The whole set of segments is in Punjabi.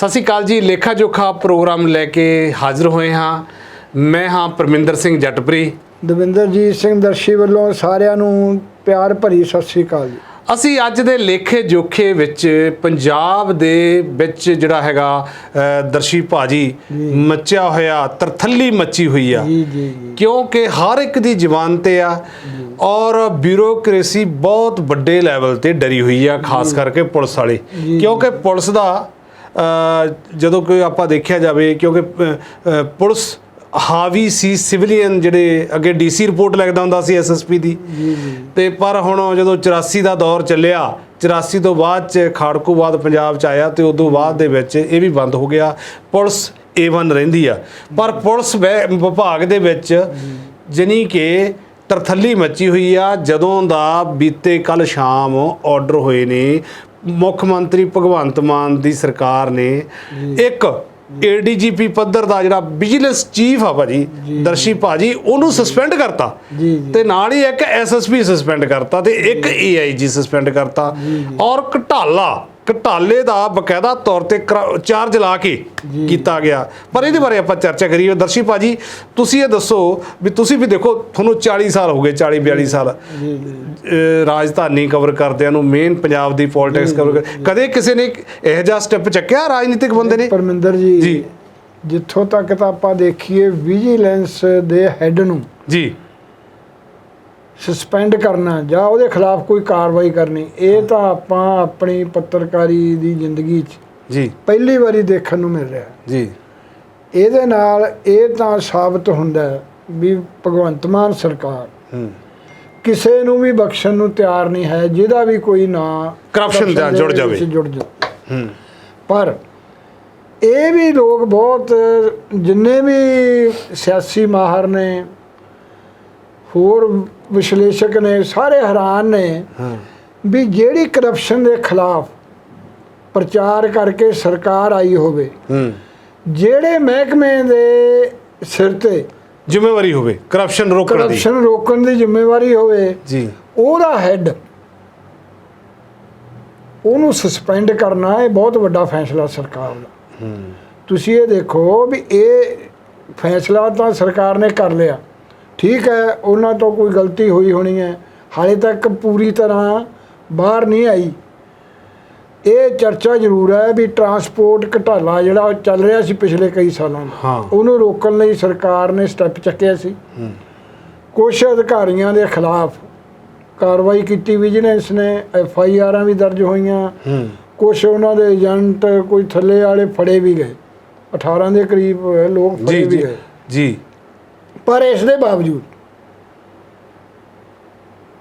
ਸਤਿ ਸ਼੍ਰੀ ਅਕਾਲ ਜੀ। ਲੇਖਾ ਜੋਖਾ ਪ੍ਰੋਗਰਾਮ ਲੈ ਕੇ ਹਾਜ਼ਰ ਹੋਏ ਹਾਂ। ਮੈਂ ਹਾਂ ਪਰਮਿੰਦਰ ਸਿੰਘ ਜੱਟਪਰੀ। ਦਵਿੰਦਰਜੀਤ ਸਿੰਘ ਦਰਸ਼ੀ ਵੱਲੋਂ ਸਾਰਿਆਂ ਨੂੰ ਪਿਆਰ ਭਰੀ ਸਤਿ ਸ੍ਰੀ ਅਕਾਲ ਜੀ। ਅਸੀਂ ਅੱਜ ਦੇ ਲੇਖੇ ਜੋਖੇ ਵਿੱਚ ਪੰਜਾਬ ਦੇ ਵਿੱਚ ਜਿਹੜਾ ਹੈਗਾ ਦਰਸ਼ੀ ਭਾਜੀ ਮੱਚਿਆ ਹੋਇਆ ਤਰਥੱਲੀ ਮੱਚੀ ਹੋਈ ਆ। ਜੀ ਜੀ ਜੀ। ਕਿਉਂਕਿ ਹਰ ਇੱਕ ਦੀ ਜ਼ੁਬਾਨ ਤੇ ਆ ਔਰ ਬਿਊਰੋਕ੍ਰੇਸੀ ਬਹੁਤ ਵੱਡੇ ਲੈਵਲ ਤੇ ਡਰੀ ਹੋਈ ਆ ਖਾਸ ਕਰਕੇ ਪੁਲਿਸ ਵਾਲੀ। ਕਿਉਂਕਿ ਪੁਲਿਸ ਦਾ ਜਦੋਂ ਕੋਈ ਆਪਾਂ ਦੇਖਿਆ ਜਾਵੇ ਕਿਉਂਕਿ ਪੁਲਿਸ ਹਾਵੀ ਸੀ ਸਿਵਲੀਅਨ ਜਿਹੜੇ ਅੱਗੇ ਡੀਸੀ ਰਿਪੋਰਟ ਲਿਖਦਾ ਹੁੰਦਾ ਸੀ ਐਸਐਸਪੀ ਦੀ। ਤੇ ਪਰ ਹੁਣ ਜਦੋਂ 84 ਦਾ ਦੌਰ ਚੱਲਿਆ 84 ਤੋਂ ਬਾਅਦ ਚ ਖਾੜਕੂਵਾਦ ਪੰਜਾਬ ਚ ਆਇਆ ਤੇ ਉਦੋਂ ਬਾਅਦ ਦੇ ਵਿੱਚ ਇਹ ਵੀ ਬੰਦ ਹੋ ਗਿਆ। ਪੁਲਿਸ A1 ਰਹਿੰਦੀ ਆ। ਪਰ ਪੁਲਿਸ ਵਿਭਾਗ ਦੇ ਵਿੱਚ ਜਨੀ ਕਿ ਤਰਥੱਲੀ ਮੱਚੀ ਹੋਈ ਆ। ਜਦੋਂ ਦਾ ਬੀਤੇ ਕੱਲ ਸ਼ਾਮ ਆਰਡਰ ਹੋਏ ਨੇ ਮੁੱਖ ਮੰਤਰੀ ਭਗਵੰਤ ਮਾਨ ਦੀ ਸਰਕਾਰ ਨੇ ਇੱਕ ਏਡੀਜੀਪੀ ਪੱਧਰ ਦਾ ਜਿਹੜਾ ਵਿਜੀਲੈਂਸ ਚੀਫ ਆ ਭਾਜੀ ਦਰਸ਼ੀ ਭਾਜੀ ਉਹਨੂੰ ਸਸਪੈਂਡ ਕਰਤਾ। ਤੇ ਨਾਲ ਹੀ ਇੱਕ ਐਸਐਸਪੀ ਸਸਪੈਂਡ ਕਰਤਾ ਤੇ ਇੱਕ ਏਆਈਜੀ ਸਸਪੈਂਡ ਕਰਤਾ। ਔਰ ਘਟਾਲਾ ਘਟਾਲੇ ਦਾ ਬਕਾਇਦਾ ਤੌਰ ਤੇ ਚਾਰਜ ਲਾ ਕੇ ਕੀਤਾ ਗਿਆ। ਪਰ ਇਹਦੇ ਬਾਰੇ ਆਪਾਂ ਚਰਚਾ ਕਰੀਏ ਦਰਸ਼ੀ ਭਾਜੀ ਤੁਸੀਂ ਇਹ ਦੱਸੋ ਵੀ ਤੁਸੀਂ ਵੀ ਦੇਖੋ ਤੁਹਾਨੂੰ 40 ਸਾਲ ਹੋ ਗਏ 40 42 ਸਾਲ। ਰਾਜਧਾਨੀ ਕਵਰ ਕਰਦਿਆਂ ਨੂੰ ਮੇਨ ਪੰਜਾਬ ਦੀ ਪੋਲਿਟਿਕਸ ਕਵਰ ਕਦੇ ਕਿਸੇ ਨੇ ਇਹੋ ਜਿਹਾ ਸਟੈਪ ਚੱਕਿਆ ਰਾਜਨੀਤਿਕ ਬੰਦੇ ਨੇ? ਪਰਮਿੰਦਰ ਜੀ ਜੀ। ਜਿੱਥੋਂ ਤੱਕ ਤਾਂ ਆਪਾਂ ਦੇਖੀਏ ਵਿਜੀਲੈਂਸ ਦੇ ਹੈੱਡ ਨੂੰ ਜੀ। ਸਸਪੈਂਡ ਕਰਨਾ ਜਾਂ ਉਹਦੇ ਖਿਲਾਫ ਕੋਈ ਕਾਰਵਾਈ ਕਰਨੀ ਇਹ ਤਾਂ ਆਪਾਂ ਆਪਣੀ ਪੱਤਰਕਾਰੀ ਦੀ ਜ਼ਿੰਦਗੀ 'ਚ ਜੀ। ਪਹਿਲੀ ਵਾਰੀ ਦੇਖਣ ਨੂੰ ਮਿਲ ਰਿਹਾ। ਜੀ। ਇਹਦੇ ਨਾਲ ਇਹ ਤਾਂ ਸਾਬਤ ਹੁੰਦਾ ਵੀ ਭਗਵੰਤ ਮਾਨ ਸਰਕਾਰ ਹੂੰ। ਕਿਸੇ ਨੂੰ ਵੀ ਬਖਸ਼ਣ ਨੂੰ ਤਿਆਰ ਨਹੀਂ ਹੈ ਜਿਹਦਾ ਵੀ ਕੋਈ ਨਾਂ ਨਾਲ ਦੇ ਜੁੜ ਜਾਵੇ। ਜੁੜ ਜਾ ਹੂੰ। ਪਰ ਇਹ ਵੀ ਲੋਕ ਬਹੁਤ ਜਿੰਨੇ ਵੀ ਸਿਆਸੀ ਮਾਹਰ ਨੇ ਹੋਰ ਵਿਸ਼ਲੇਸ਼ਕ ਨੇ ਸਾਰੇ ਹੈਰਾਨ ਨੇ ਹਾਂ। ਵੀ ਜਿਹੜੀ ਕਰਪਸ਼ਨ ਦੇ ਖਿਲਾਫ ਪ੍ਰਚਾਰ ਕਰਕੇ ਸਰਕਾਰ ਆਈ ਹੋਵੇ ਹੂੰ। ਜਿਹੜੇ ਮਹਿਕਮੇ ਦੇ ਸਿਰ ਤੇ ਜ਼ਿੰਮੇਵਾਰੀ ਹੋਵੇ ਕਰਪਸ਼ਨ ਰੋਕਣ ਦੀ। ਕਰਪਸ਼ਨ ਰੋਕਣ ਦੀ ਜ਼ਿੰਮੇਵਾਰੀ ਹੋਵੇ ਜੀ। ਉਹਦਾ ਹੈੱਡ ਉਹਨੂੰ ਸਸਪੈਂਡ ਕਰਨਾ ਇਹ ਬਹੁਤ ਵੱਡਾ ਫੈਸਲਾ ਸਰਕਾਰ ਦਾ। ਤੁਸੀਂ ਇਹ ਦੇਖੋ ਵੀ ਇਹ ਫੈਸਲਾ ਤਾਂ ਸਰਕਾਰ ਨੇ ਕਰ ਲਿਆ। ਠੀਕ ਹੈ ਉਹਨਾਂ ਤੋਂ ਕੋਈ ਗਲਤੀ ਹੋਈ ਹੋਣੀ ਹੈ। ਹਾਲੇ ਤੱਕ ਪੂਰੀ ਤਰ੍ਹਾਂ ਬਾਹਰ ਨਹੀਂ ਆਈ। ਇਹ ਚਰਚਾ ਜ਼ਰੂਰ ਹੈ ਵੀ ਟਰਾਂਸਪੋਰਟ ਘਟਾਲਾ ਜਿਹੜਾ ਚੱਲ ਰਿਹਾ ਸੀ ਪਿਛਲੇ ਕਈ ਸਾਲਾਂ ਹਾਂ। ਉਹਨੂੰ ਰੋਕਣ ਲਈ ਸਰਕਾਰ ਨੇ ਸਟੈਪ ਚੱਕਿਆ ਸੀ। ਕੁਝ ਅਧਿਕਾਰੀਆਂ ਦੇ ਖਿਲਾਫ ਕਾਰਵਾਈ ਕੀਤੀ ਵਿਜੀਲੈਂਸ ਨੇ ਐਫ ਆਈ ਆਰਾਂ ਵੀ ਦਰਜ ਹੋਈਆਂ। ਕੁਝ ਉਹਨਾਂ ਦੇ ਏਜੰਟ ਕੋਈ ਥੱਲੇ ਵਾਲੇ ਫੜੇ ਵੀ ਗਏ। 18 ਦੇ ਕਰੀਬ ਲੋਕ ਫੜੇ ਵੀ ਜੀ। ਗਏ। ਜੀ। ਪਰ ਇਸ ਦੇ ਬਾਵਜੂਦ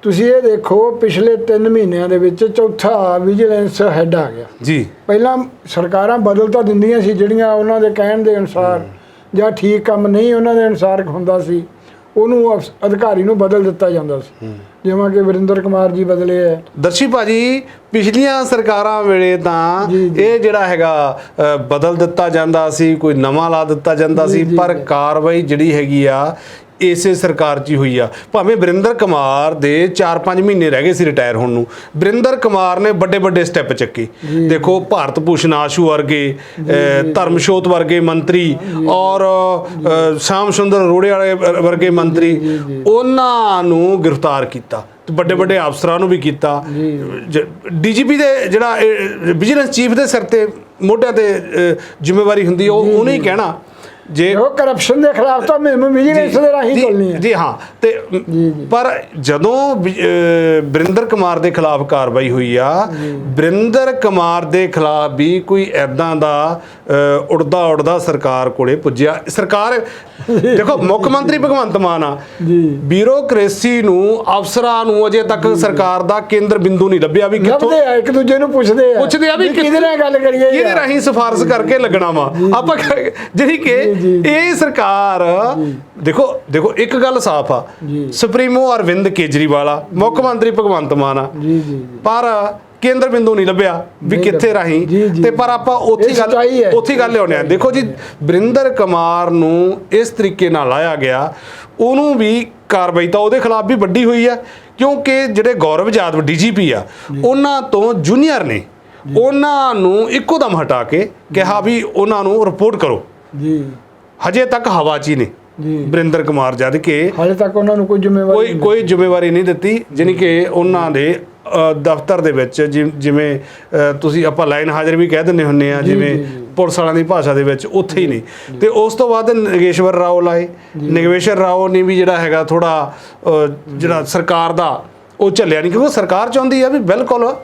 ਤੁਸੀਂ ਇਹ ਦੇਖੋ ਪਿਛਲੇ 3 ਮਹੀਨਿਆਂ ਦੇ ਵਿੱਚ ਚੌਥਾ ਵਿਜੀਲੈਂਸ ਹੈੱਡ ਆ ਗਿਆ। ਜੀ। ਪਹਿਲਾਂ ਸਰਕਾਰਾਂ ਬਦਲ ਤਾਂ ਦਿੰਦੀਆਂ ਸੀ ਜਿਹੜੀਆਂ ਉਹਨਾਂ ਦੇ ਕਹਿਣ ਦੇ ਅਨੁਸਾਰ ਜਾਂ ਠੀਕ ਕੰਮ ਨਹੀਂ ਉਹਨਾਂ ਦੇ ਅਨੁਸਾਰ ਹੁੰਦਾ ਸੀ ਉਹਨੂੰ ਅਧਿਕਾਰੀ ਨੂੰ ਬਦਲ ਦਿੱਤਾ ਜਾਂਦਾ ਸੀ। ਜਿਵੇਂ ਕਿ ਵਰਿੰਦਰ ਕੁਮਾਰ ਜੀ ਬਦਲੇ ਹੈ ਦਰਸ਼ੀ ਭਾਜੀ ਪਿਛਲੀਆਂ ਸਰਕਾਰਾਂ ਵੇਲੇ ਤਾਂ। ਇਹ ਜਿਹੜਾ ਹੈਗਾ ਬਦਲ ਦਿੱਤਾ ਜਾਂਦਾ ਸੀ ਕੋਈ ਨਵਾਂ ਲਾ ਦਿੱਤਾ ਜਾਂਦਾ ਸੀ ਪਰ। ਕਾਰਵਾਈ ਜਿਹੜੀ ਹੈਗੀ ਆ ਇਸੇ ਸਰਕਾਰ 'ਚ ਹੀ ਹੋਈ ਆ। ਭਾਵੇਂ ਵਰਿੰਦਰ ਕੁਮਾਰ ਦੇ 4-5 ਮਹੀਨੇ ਰਹਿ ਗਏ ਸੀ ਰਿਟਾਇਰ ਹੋਣ ਨੂੰ ਵਰਿੰਦਰ ਕੁਮਾਰ ਨੇ ਵੱਡੇ ਵੱਡੇ ਸਟੈਪ ਚੱਕੇ। ਦੇਖੋ ਭਾਰਤ ਭੂਸ਼ਣ ਆਸ਼ੂ ਵਰਗੇ ਧਰਮਸ਼ੋਤ ਵਰਗੇ ਮੰਤਰੀ ਔਰ ਸ਼ਾਮ ਸੁੰਦਰ ਰੋੜੇ ਵਾਲੇ ਵਰ- ਵਰਗੇ ਮੰਤਰੀ ਉਹਨਾਂ ਨੂੰ ਗ੍ਰਿਫਤਾਰ ਕੀਤਾ ਵੱਡੇ ਵੱਡੇ ਅਫਸਰਾਂ ਨੂੰ ਵੀ ਕੀਤਾ। ਡੀਜੀਪੀ ਦੇ ਜਿਹੜਾ ਵਿਜੀਲੈਂਸ ਚੀਫ ਦੇ ਸਿਰ ਤੇ ਮੋਢਿਆਂ ਤੇ ਜ਼ਿੰਮੇਵਾਰੀ ਹੁੰਦੀ ਉਹ ਉਹਨੇ ਹੀ ਕਹਿਣਾ ਜੇ ਉਹ ਕਰਪਸ਼ਨ ਦੇ ਖਿਲਾਫ ਤਾਂ ਮੁਹਿੰਮ ਵਿਜੀਲੈਂਸ ਦੇ ਰਾਹੀਂ ਚੱਲਣੀ ਹੈ। ਜੀ ਹਾਂ ਤੇ। ਪਰ ਜਦੋਂ ਬਰਿੰਦਰ ਕੁਮਾਰ ਦੇ ਖਿਲਾਫ ਕਾਰਵਾਈ ਹੋਈ ਆ ਬਰਿੰਦਰ ਕੁਮਾਰ ਦੇ ਖਿਲਾਫ ਵੀ ਕੋਈ ਐਦਾਂ ਦਾ ਉੜਦਾ ਉੜਦਾ ਸਰਕਾਰ ਕੋਲੇ ਪੁੱਜਿਆ। ਸਰਕਾਰ ਦੇਖੋ ਮੁੱਖ ਮੰਤਰੀ ਭਗਵੰਤ ਮਾਨ ਆ। ਜੀ। ਬਿਊਰੋਕ੍ਰੇਸੀ ਨੂੰ ਅਫਸਰਾਂ ਨੂੰ ਅਜੇ ਤੱਕ ਸਰਕਾਰ ਦਾ ਕੇਂਦਰ ਬਿੰਦੂ ਨਹੀਂ ਲੱਭਿਆ ਵੀ ਕਿੱਥੋਂ ਲੱਭਦੇ ਆ ਇੱਕ ਦੂਜੇ ਨੂੰ ਪੁੱਛਦੇ ਆ। ਪੁੱਛਦੇ ਆ ਵੀ ਕਿਹਦੇ ਨਾਲ ਗੱਲ ਕਰੀਏ ਕਿਹਦੇ? ਰਾਹੀਂ ਸਿਫਾਰਿਸ਼ ਕਰਕੇ ਲੱਗਣਾ ਵਾ? ਆਪਾਂ ਜਿਹੜੀ ਕਿ। ਇਹ ਸਰਕਾਰ ਦੇਖੋ ਦੇਖੋ ਇੱਕ ਗੱਲ ਸਾਫ਼ ਆ। ਸੁਪਰੀਮੋ ਅਰਵਿੰਦ ਕੇਜਰੀਵਾਲ ਆ ਮੁੱਖ ਮੰਤਰੀ ਭਗਵੰਤ ਮਾਨ ਆ। ਜੀ ਜੀ ਜੀ। ਪਰ ਕੇਂਦਰ ਬਿੰਦੂ ਨਹੀਂ ਲੱਭਿਆ ਵੀ ਕਿੱਥੇ। ਰਾਹੀਂ। ਤੇ ਪਰ ਆਪਾਂ ਉੱਥੇ ਗੱਲ। ਉੱਥੇ ਗੱਲ ਲਿਆਉਂਦੇ ਆ। ਦੇਖੋ ਜੀ ਬਰਿੰਦਰ ਕੁਮਾਰ ਨੂੰ ਇਸ ਤਰੀਕੇ ਨਾਲ ਲਾਇਆ ਗਿਆ। ਉਹਨੂੰ ਵੀ ਕਾਰਵਾਈ ਤਾਂ ਉਹਦੇ ਖਿਲਾਫ ਵੀ ਵੱਡੀ ਹੋਈ ਆ ਕਿਉਂਕਿ ਜਿਹੜੇ ਗੌਰਵ ਜਾਦਵ ਡੀਜੀਪੀ ਆ ਉਹਨਾਂ ਤੋਂ ਜੂਨੀਅਰ ਨੇ। ਉਹਨਾਂ ਨੂੰ ਇੱਕੋ ਦਮ ਹਟਾ ਕੇ ਕਿਹਾ ਵੀ ਉਹਨਾਂ ਨੂੰ ਰਿਪੋਰਟ ਕਰੋ। ਜੀ। ਹਜੇ ਤੱਕ ਹਵਾ 'ਚ ਹੀ ਨੇ। ਜੀ। ਬਰਿੰਦਰ ਕੁਮਾਰ ਜਦ ਕਿ ਹਾਲੇ ਤੱਕ ਉਹਨਾਂ ਨੂੰ ਕੋਈ ਜ਼ਿੰਮੇਵਾਰੀ ਕੋਈ ਕੋਈ ਜ਼ਿੰਮੇਵਾਰੀ ਨਹੀਂ ਦਿੱਤੀ ਜਾਣੀ ਕਿ ਉਹਨਾਂ ਦੇ ਦਫ਼ਤਰ ਦੇ ਵਿੱਚ ਜਿ- ਜਿਵੇਂ ਅ, ਤੁਸੀਂ ਆਪਾਂ ਲਾਈਨ ਹਾਜ਼ਰ ਵੀ ਕਹਿ ਦਿੰਦੇ ਹੁੰਨੇ ਆ ਜਿਵੇਂ। ਪੁਲਿਸ ਵਾਲਿਆਂ ਦੀ ਭਾਸ਼ਾ ਦੇ ਵਿੱਚ ਉੱਥੇ ਹੀ ਨਹੀਂ ਤੇ ਉਸ ਤੋਂ ਬਾਅਦ ਨਗੇਸ਼ਵਰ ਰਾਓ ਲਾਏ। ਨਗੇਸ਼ਵਰ ਰਾਓ ਨੇ ਵੀ ਜਿਹੜਾ ਹੈਗਾ ਥੋੜਾ ਜਿਹੜਾ ਸਰਕਾਰ ਦਾ ਉਹ ਚੱਲਿਆ ਨਹੀਂ ਕਿਉਂਕਿ ਸਰਕਾਰ ਚਾਹੁੰਦੀ ਆ ਵੀ ਬਿਲਕੁਲ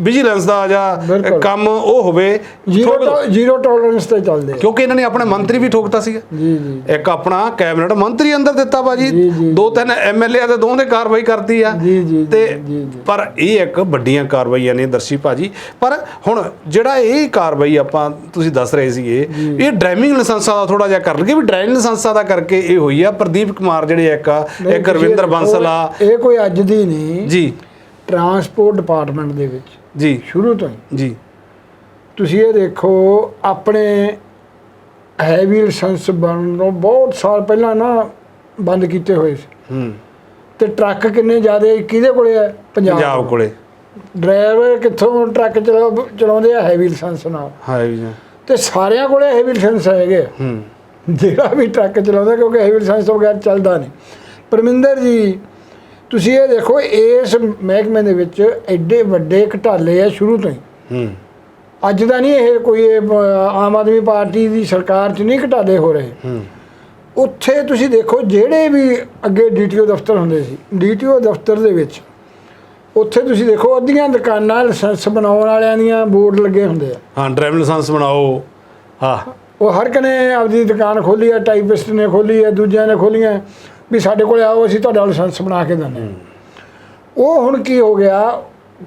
ਵਿਜੀਲੈਂਸ ਦਾ ਜਾਂ ਬਿਲਕੁਲ। ਕੰਮ ਉਹ ਹੋਵੇ ਜ਼ੀਰੋ ਠੋਕ ਦਿਓ। ਟੋ- ਜ਼ੀਰੋ ਟੋਲਰੈਂਸ ਤੇ ਚੱਲਦੇ ਆ। ਕਿਉਂਕਿ ਇਹਨਾਂ ਨੇ ਆਪਣੇ ਮੰਤਰੀ ਵੀ ਠੋਕਤਾ ਸੀਗਾ। ਜੀ ਜੀ। ਇੱਕ ਆਪਣਾ ਕੈਬਨਿਟ ਮੰਤਰੀ ਅੰਦਰ ਦਿੱਤਾ ਬਾਜੀ ਜੀ, ਜੀ, ਦੋ ਤਿੰਨ ਐਮਐਲਏ ਤੇ ਦੋਹਾਂ ਦੇ ਕਾਰਵਾਈ ਕਰਤੀ ਆ। ਜੀ, ਜੀ, ਜੀ, ਤੇ ਜੀ, ਜੀ। ਪਰ ਇਹ ਇੱਕ ਵੱਡੀਆਂ ਕਾਰਵਾਈਆਂ ਨੇ ਦਰਸ਼ੀ ਭਾਜੀ। ਪਰ ਹੁਣ ਜਿਹੜਾ ਇਹ ਕਾਰਵਾਈ ਆਪਾਂ ਤੁਸੀਂ ਦੱਸ ਰਹੇ ਸੀਗੇ ਇਹ ਡਰਾਈਵਿੰਗ ਲਾਇਸੈਂਸਾਂ ਦਾ ਥੋੜਾ ਜਿਹਾ ਕਰ ਲਈਏ ਵੀ ਡਰਾਈਵਿੰਗ ਲਾਇਸੈਂਸਾਂ ਦਾ ਕਰਕੇ ਇਹ ਹੋਈ ਆ। ਪ੍ਰਦੀਪ ਕੁਮਾਰ ਜਿਹੜੇ ਇੱਕ ਆ ਨਹੀਂ, ਇੱਕ ਤੁਸੀਂ ਰਵਿੰਦਰ ਇਹ ਬੰਸਲ ਆ। ਇਹ ਕੋਈ ਅੱਜ ਦੀ ਨਹੀਂ। ਜੀ। ਟਰਾਂਸਪੋਰਟ ਡਿਪਾਰਟਮੈਂਟ ਦੇ ਵਿੱਚ। ਜੀ। ਸ਼ੁਰੂ ਤੋਂ ਹੀ। ਜੀ। ਤੁਸੀਂ ਇਹ ਦੇਖੋ ਆਪਣੇ ਹੈਵੀ ਲਾਇਸੈਂਸ ਬਣਨ ਤੋਂ ਬਹੁਤ ਸਾਲ ਪਹਿਲਾਂ ਨਾ ਬੰਦ ਕੀਤੇ ਹੋਏ ਸੀ। ਹੂੰ। ਤੇ ਟਰੱਕ ਕਿੰਨੇ ਜ਼ਿਆਦੇ ਕਿਹਦੇ ਕੋਲੇ ਹੈ ਪੰਜਾਬ ਕੋਲੇ। ਡਰਾਈਵਰ ਕਿੱਥੋਂ ਟਰੱਕ ਚਲਾ- ਚਲਾਉਂਦੇ ਆ ਹੈਵੀ ਲਾਇਸੈਂਸ ਨਾਲ? ਹਾਂ ਜੀ ਤੇ ਸਾਰਿਆਂ ਕੋਲੇ ਹੈਵੀ ਲਾਇਸੈਂਸ ਹੈਗੇ। ਹੂੰ। ਜਿਹੜਾ ਵੀ ਟਰੱਕ ਚਲਾਉਂਦਾ ਕਿਉਂਕਿ ਹੈਵੀ ਲਾਇਸੈਂਸ ਤੋਂ ਬਗੈਰ ਚੱਲਦਾ ਨਹੀਂ। ਪਰਮਿੰਦਰ ਜੀ ਤੁਸੀਂ ਇਹ ਦੇਖੋ ਇਸ ਮਹਿਕਮੇ ਦੇ ਵਿੱਚ ਐਡੇ ਵੱਡੇ ਘਟਾਲੇ ਆ ਸ਼ੁਰੂ ਤੋਂ ਹੀ। ਹੂੰ। ਅੱਜ ਦਾ ਨਹੀਂ ਇਹ ਕੋਈ ਆਮ ਆਦਮੀ ਪਾਰਟੀ ਦੀ ਸਰਕਾਰ 'ਚ ਨਹੀਂ ਘਟਾਲੇ ਹੋ ਰਹੇ। ਹੂੰ। ਉੱਥੇ ਤੁਸੀਂ ਦੇਖੋ ਜਿਹੜੇ ਵੀ ਅੱਗੇ ਡੀਟੀਓ ਦਫ਼ਤਰ ਹੁੰਦੇ ਸੀ ਡੀਟੀਓ ਦਫ਼ਤਰ ਦੇ ਵਿੱਚ ਉੱਥੇ ਤੁਸੀਂ ਦੇਖੋ ਅੱਧੀਆਂ ਦੁਕਾਨਾਂ ਲਾਇਸੈਂਸ ਬਣਾਉਣ ਵਾਲਿਆਂ ਦੀਆਂ ਬੋਰਡ ਲੱਗੇ ਹੁੰਦੇ ਆ। ਹਾਂ ਡਰਾਈਵਿੰਗ ਲਾਇਸੈਂਸ ਬਣਾਓ। ਹਾਂ। ਉਹ ਹਰ ਕਨੇ ਆਪਦੀ ਦੁਕਾਨ ਖੋਲੀ ਆ ਟਾਈਪਿਸਟ ਨੇ ਖੋਲੀ ਆ ਦੂਜਿਆਂ ਨੇ ਖੋਲੀਆਂ। ਵੀ ਸਾਡੇ ਕੋਲ ਆਓ ਅਸੀਂ ਤੁਹਾਡਾ ਲਾਇਸੈਂਸ ਬਣਾ ਕੇ ਦਿੰਦੇ ਹਾਂ। ਉਹ ਹੁਣ ਕੀ ਹੋ ਗਿਆ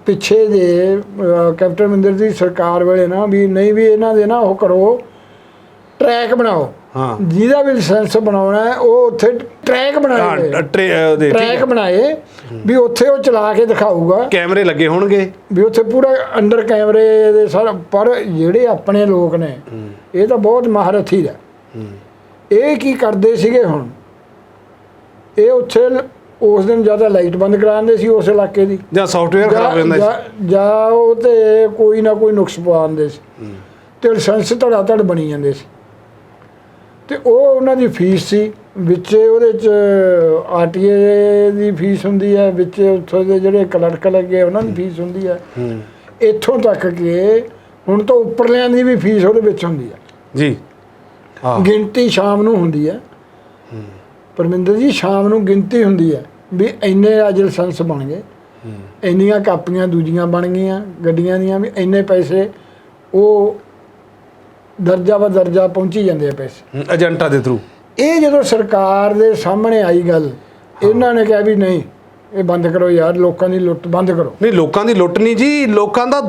ਪਿੱਛੇ ਅਹ, ਕੈਪਟਨ ਅਮਰਿੰਦਰ ਦੀ ਸਰਕਾਰ ਵੇਲੇ ਨਾ ਵੀ ਨਹੀਂ ਵੀ ਇਹਨਾਂ ਦੇ ਨਾ ਉਹ ਕਰੋ ਟਰੈਕ ਬਣਾਓ। ਹਾਂ। ਜਿਹਦਾ ਵੀ ਲਾਇਸੈਂਸ ਬਣਾਉਣਾ ਹੈ ਉਹ ਉੱਥੇ ਟਰੈਕ ਬਣਾਏ ਹਾਂ ਟਰੈਕ ਹੈ। ਬਣਾਏ ਵੀ ਉੱਥੇ ਉਹ ਚਲਾ ਕੇ ਦਿਖਾਊਗਾ। ਕੈਮਰੇ ਲੱਗੇ ਹੋਣਗੇ। ਵੀ ਉੱਥੇ ਪੂਰਾ ਅੰਡਰ ਕੈਮਰੇ ਦੇ ਸਾਰਾ ਪਰ ਜਿਹੜੇ ਆਪਣੇ ਲੋਕ ਨੇ ਇਹ ਤਾਂ ਬਹੁਤ ਮਹਾਰਥੀ ਦਾ ਇਹ ਕੀ ਕਰਦੇ ਸੀਗੇ ਹੁਣ? ਇਹ ਉੱਥੇ ਉਸ ਦਿਨ ਜ਼ਿਆਦਾ ਲਾਈਟ ਬੰਦ ਕਰਾਉਂਦੇ ਸੀ ਉਸ ਇਲਾਕੇ ਦੀ। ਜਾਂ ਸੌਫਟਵੇਅਰ ਖਰਾਬ ਹੋ ਜਾਂਦਾ ਸੀ। ਜਾਂ- ਉਹ ਤੇ ਕੋਈ ਨਾ ਕੋਈ ਨੁਕਸ ਪਵਾਉਂਦੇ ਸੀ। ਤੇ ਲਾਇਸੈਂਸ ਧੜਾ ਧੜ ਬਣੀ ਜਾਂਦੇ ਸੀ। ਤੇ ਉਹ ਉਹਨਾਂ ਦੀ ਫੀਸ ਸੀ ਵਿੱਚ ਉਹਦੇ ਚ ਆਰਟੀਏ ਦੀ ਫੀਸ ਹੁੰਦੀ ਹੈ ਵਿੱਚ ਉੱਥੋਂ ਦੇ ਜਿਹੜੇ ਕਲਰਕ ਲੱਗੇ ਉਹਨਾਂ ਦੀ ਫੀਸ ਹੁੰਦੀ ਹੈ। ਹੂੰ। ਇੱਥੋਂ ਤੱਕ ਕਿ ਹੁਣ ਤੋਂ ਉੱਪਰਲਿਆਂ ਦੀ ਵੀ ਫੀਸ ਉਹਦੇ ਵਿੱਚ ਹੁੰਦੀ ਹੈ। ਜੀ। ਹਾਂ। ਗਿਣਤੀ ਸ਼ਾਮ ਨੂੰ ਹੁੰਦੀ ਹੈ। ਪਰਮਿੰਦਰ ਜੀ ਸ਼ਾਮ ਨੂੰ ਗਿਣਤੀ ਹੁੰਦੀ ਹੈ ਵੀ ਇੰਨੇ ਅੱਜ ਲਾਇਸੈਂਸ ਬਣ ਗਏ। ਇੰਨੀਆਂ ਕਾਪੀਆਂ ਦੂਜੀਆਂ ਬਣ ਗਈਆਂ ਗੱਡੀਆਂ ਦੀਆਂ ਵੀ ਇੰਨੇ ਪੈਸੇ ਉਹ ਦਰਜਾ ਵਾ ਦਰਜਾ ਪਹੁੰਚੀ ਜਾਂਦੇ ਆ ਪੈਸੇ। ਏਜੰਟਾਂ ਦੇ ਥਰੂ ਇਹ ਜਦੋਂ ਸਰਕਾਰ ਦੇ ਸਾਹਮਣੇ ਆਈ ਗੱਲ ਇਹਨਾਂ ਨੇ ਕਿਹਾ ਵੀ ਨਹੀਂ ਇਹ ਬੰਦ ਕਰੋ ਯਾਰ ਲੋਕਾਂ ਦੀ ਲੁੱਟ ਬੰਦ ਕਰੋ। ਨਹੀਂ ਲੋਕਾਂ ਦੀ ਲੁੱਟ ਨਹੀਂ ਜੀ ਲੋਕਾਂ ਦਾ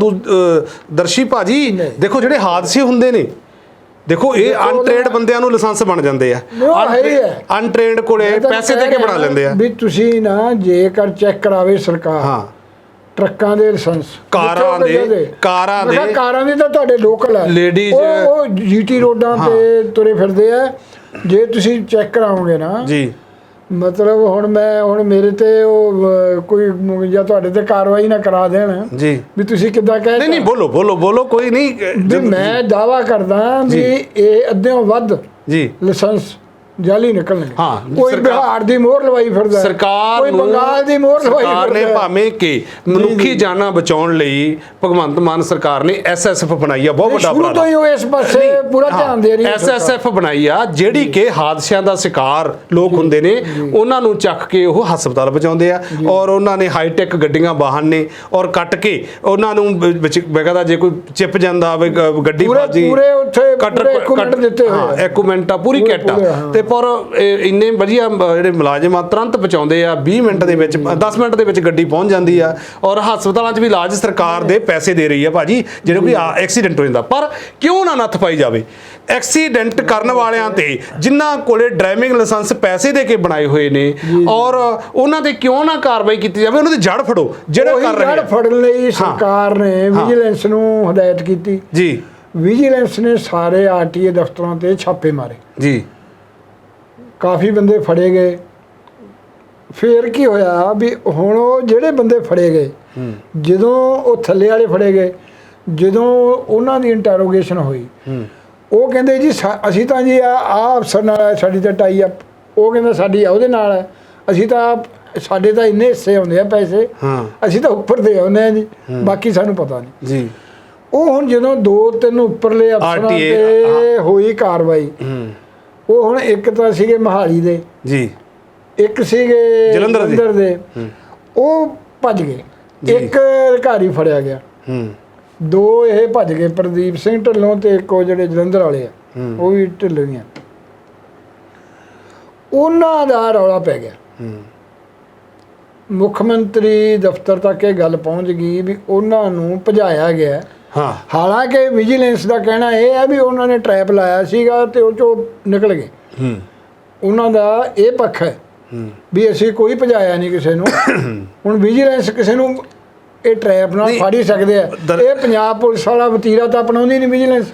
ਦਰਸ਼ੀ ਭਾਜੀ। ਦੇਖੋ ਜਿਹੜੇ ਹਾਦਸੇ ਹੁੰਦੇ ਨੇ ਦੇਖੋ ਇਹ ਅਨਟ੍ਰੇਨਡ ਬੰਦਿਆਂ ਨੂੰ ਲਾਇਸੈਂਸ ਬਣ ਜਾਂਦੇ ਆ। ਅਨਟ੍ਰੇਨਡ ਕੋਲੇ ਪੈਸੇ ਦੇ ਕੇ ਬਣਾ ਲੈਂਦੇ ਆ। ਵੀ ਤੁਸੀਂ ਨਾ ਜੇਕਰ ਚੈੱਕ ਕਰਾਵੇ ਸਰਕਾਰ ਹਾਂ। ਟਰੱਕਾਂ ਦੇ ਲਾਇਸੈਂਸ ਕਾਰਾਂ ਦੇ- ਕਾਰਾਂ ਦੇ- ਕਾਰਾਂ ਦੀ ਤਾਂ ਤੁਹਾਡੇ ਲੋਕਲ ਹੈ। ਉਹ- ਉਹ ਜੀਟੀ ਰੋਡਾਂ ਤੇ ਤੁਰੇ ਫਿਰਦੇ ਆ। ਜੇ ਤੁਸੀਂ ਚੈੱਕ ਕਰਾਓਗੇ ਨਾ ਜੀ। ਮਤਲਬ ਹੁਣ ਮੈਂ ਹੁਣ ਮੇਰੇ ਤੇ ਉਹ ਕੋਈ ਜਾਂ ਤੁਹਾਡੇ ਤੇ ਕਾਰਵਾਈ ਨਾ ਕਰਾ ਦੇਣ। ਜੀ। ਵੀ ਤੁਸੀਂ ਕਿੱਦਾਂ ਕਹਿ ਨਹੀਂ ਨਹੀਂ ਬੋਲੋ ਬੋਲੋ ਬੋਲੋ ਕੋਈ ਨਹੀਂ ਮੈਂ ਦਾਵਾ ਕਰਦਾ ਵੀ ਇਹ ਅੱਧਿਓਂ ਵੱਧ ਜੀ। ਲਾਇਸੈਂਸ ਜਾਲੀ ਨਿਕਲਣਗੇ ਹਾਂ, ਕੋਈ ਬਿਹਾਰ ਦੀ ਮੋਹਰ ਲਵਾਈ ਫਿਰਦਾ ਸਰਕਾਰ ਕੋਈ ਬੰਗਾਲ ਦੀ ਮੋਹਰ ਲਵਾਈ ਸਰਕਾਰ ਨੇ ਫਿਰਦਾ। ਭਾਵੇਂ ਕਿ ਮਨੁੱਖੀ ਜਾਨਾਂ ਬਚਾਉਣ ਲਈ ਭਗਵੰਤ ਮਾਨ ਸਰਕਾਰ ਨੇ ਐਸਐਸਐਫ ਬਣਾਈ ਆ ਬਹੁਤ ਵੱਡਾ ਸ਼ੁਰੂ ਤੋਂ ਹੀ ਉਹ ਇਸ ਪਾਸੇ ਪੂਰਾ ਧਿਆਨ ਦੇ ਰਹੀ ਹੈ। ਐਸਐਸਐਫ ਬਣਾਈ ਆ ਜਿਹੜੀ ਕਿ ਹਾਦਸਿਆਂ ਦਾ ਸ਼ਿਕਾਰ ਲੋਕ ਹੁੰਦੇ ਨੇ ਉਹਨਾਂ ਨੂੰ ਚੱਕ ਕੇ ਉਹ ਹਸਪਤਾਲ ਪਹੁੰਚਾਉਂਦੇ ਆ ਔਰ ਉਹਨਾਂ ਨੇ ਹਾਈਟੈਕ ਗੱਡੀਆਂ ਵਾਹਨ ਨੇ ਔਰ ਕੱਟ ਕੇ ਉਹਨਾਂ ਨੂੰ ਮੈਂ ਕਹਿੰਦਾ ਜੇ ਕੋਈ ਚਿਪ ਜਾਂਦਾ ਹੋਵੇ ਗੱਡੀ ਬਾਜੀ ਪੂਰੇ ਉੱਥੇ ਪੂਰੇ equipment ਦਿੱਤੇ ਹੋਏ। ਇਕਵਿਪਮੈਂਟ ਆ। ਪੂਰੀ ਕਿੱਟ ਆ। ਪੂਰੇ, ਪਰ ਇਹ ਇੰਨੇ ਵਧੀਆ ਜਿਹੜੇ ਮੁਲਾਜ਼ਮ ਆ ਤੁਰੰਤ ਪਹੁੰਚਾਉਂਦੇ ਆ 20 ਮਿੰਟ ਦੇ ਵਿੱਚ 10 ਮਿੰਟ ਦੇ ਵਿੱਚ ਗੱਡੀ ਪਹੁੰਚ ਜਾਂਦੀ ਆ ਔਰ ਹਸਪਤਾਲਾਂ 'ਚ ਵੀ ਇਲਾਜ ਸਰਕਾਰ ਦੇ ਪੈਸੇ ਦੇ ਰਹੀ ਆ ਭਾਜੀ ਜਿਹੜੇ ਕੋਈ ਐਕਸੀਡੈਂਟ ਹੋ ਜਾਂਦਾ। ਪਰ ਕਿਉਂ ਨਾ ਨੱਥ ਪਾਈ ਜਾਵੇ? ਐਕਸੀਡੈਂਟ ਕਰਨ ਵਾਲਿਆਂ ਤੇ ਜਿਨ੍ਹਾਂ ਕੋਲੇ ਡਰਾਈਵਿੰਗ ਲਾਇਸੈਂਸ ਪੈਸੇ ਦੇ ਕੇ ਬਣਾਏ ਹੋਏ ਨੇ ਔਰ ਉਹਨਾਂ ਤੇ ਕਿਉਂ ਨਾ ਕਾਰਵਾਈ ਕੀਤੀ ਜਾਵੇ? ਉਹਨਾਂ ਦੀ ਜੜ ਫੜੋ ਜਿਹੜੇ ਉਹੀ ਕਰ ਰਹੇ ਜੜ ਆ। ਫੜਨ ਲਈ ਸਰਕਾਰ ਨੇ ਵਿਜੀਲੈਂਸ ਨੂੰ ਹਦਾਇਤ ਕੀਤੀ। ਜੀ। ਵਿਜੀਲੈਂਸ ਨੇ ਸਾਰੇ ਆਰਟੀਏ ਦਫ਼ਤਰਾਂ ਤੇ ਛਾਪੇ ਮਾਰੇ। ਜੀ। ਕਾਫੀ ਬੰਦੇ ਫੜੇ ਗਏ। ਫੇਰ ਕੀ ਹੋਇਆ ਵੀ ਹੁਣ ਉਹ ਜਿਹੜੇ ਬੰਦੇ ਫੜੇ ਗਏ ਜਦੋਂ ਉਹ ਥੱਲੇ ਵਾਲੇ ਫੜੇ ਗਏ ਜਦੋਂ ਉਹਨਾਂ ਦੀ ਇੰਟਰੋਗੇਸ਼ਨ ਹੋਈ ਉਹ ਕਹਿੰਦੇ ਜੀ ਅਸੀਂ ਤਾਂ ਜੀ ਆ ਆ ਅਫਸਰ ਨਾਲ ਸਾਡੀ ਤਾਂ ਟਾਈ ਅਪ ਉਹ ਕਹਿੰਦਾ ਸਾਡੀ ਉਹਦੇ ਨਾਲ ਹੈ ਅਸੀਂ ਤਾਂ ਸਾਡੇ ਤਾਂ ਇੰਨੇ ਹਿੱਸੇ ਆਉਂਦੇ ਆ ਪੈਸੇ ਹਾਂ। ਅਸੀਂ ਤਾਂ ਉੱਪਰ ਦੇ ਆਉਂਦੇ ਆ ਜੀ ਬਾਕੀ ਸਾਨੂੰ ਪਤਾ ਨਹੀਂ। ਜੀ। ਉਹ ਹੁਣ ਜਦੋਂ ਦੋ ਤਿੰਨ ਉੱਪਰਲੇ ਅਫਸਰਾਂ ਤੇ ਹੋਈ ਕਾਰਵਾਈ ਹੂੰ। ਉਹ ਹੁਣ ਇੱਕ ਤਾਂ ਸੀਗੇ ਮਹਾਲੀ ਦੇ। ਜੀ। ਇੱਕ ਸੀਗੇ ਜਲੰਧਰ ਦੇ। ਦੇ। ਉਹ ਭੱਜ ਗਏ। ਇੱਕ ਅਧਿਕਾਰੀ ਫੜਿਆ ਗਿਆ। ਹੂੰ। ਦੋ ਇਹ ਭੱਜ ਗਏ। ਪ੍ਰਦੀਪ ਸਿੰਘ ਢਿੱਲੋਂ ਤੇ ਇੱਕ ਉਹ ਜਿਹੜੇ ਜਲੰਧਰ ਵਾਲੇ ਆ। ਉਹ ਵੀ ਢਿੱਲੋਂ ਹੀ ਆ ਉਹਨਾਂ ਦਾ ਰੌਲਾ ਪੈ ਗਿਆ। ਹੂੰ। ਮੁੱਖ ਮੰਤਰੀ ਦਫ਼ਤਰ ਤੱਕ ਇਹ ਗੱਲ ਪਹੁੰਚ ਗਈ ਵੀ ਉਹਨਾਂ ਨੂੰ ਭਜਾਇਆ ਗਿਆ। ਹਾਂ। ਹਾਲਾਂਕਿ ਵਿਜੀਲੈਂਸ ਦਾ ਕਹਿਣਾ ਇਹ ਹੈ ਵੀ ਉਹਨਾਂ ਨੇ ਟ੍ਰੈਪ ਲਾਇਆ ਸੀਗਾ ਤੇ ਉਹ ਚੋਂ ਨਿਕਲ ਗਏ। ਹੂੰ। ਉਹਨਾਂ ਦਾ ਇਹ ਪੱਖ ਹੈ ਹੂੰ। ਵੀ ਅਸੀਂ ਕੋਈ ਭਜਾਇਆ ਨਹੀਂ ਕਿਸੇ ਨੂੰ। ਹੁਣ ਵਿਜੀਲੈਂਸ ਕਿਸੇ ਨੂੰ ਇਹ ਟ੍ਰੈਪ ਨਾਲ ਫੜ ਸਕਦੇ ਆ। ਇਹ ਪੰਜਾਬ ਪੁਲਿਸ ਵਾਲਾ ਵਤੀਰਾ ਤਾਂ ਅਪਣਾਉਂਦੀ ਨਹੀਂ ਵਿਜੀਲੈਂਸ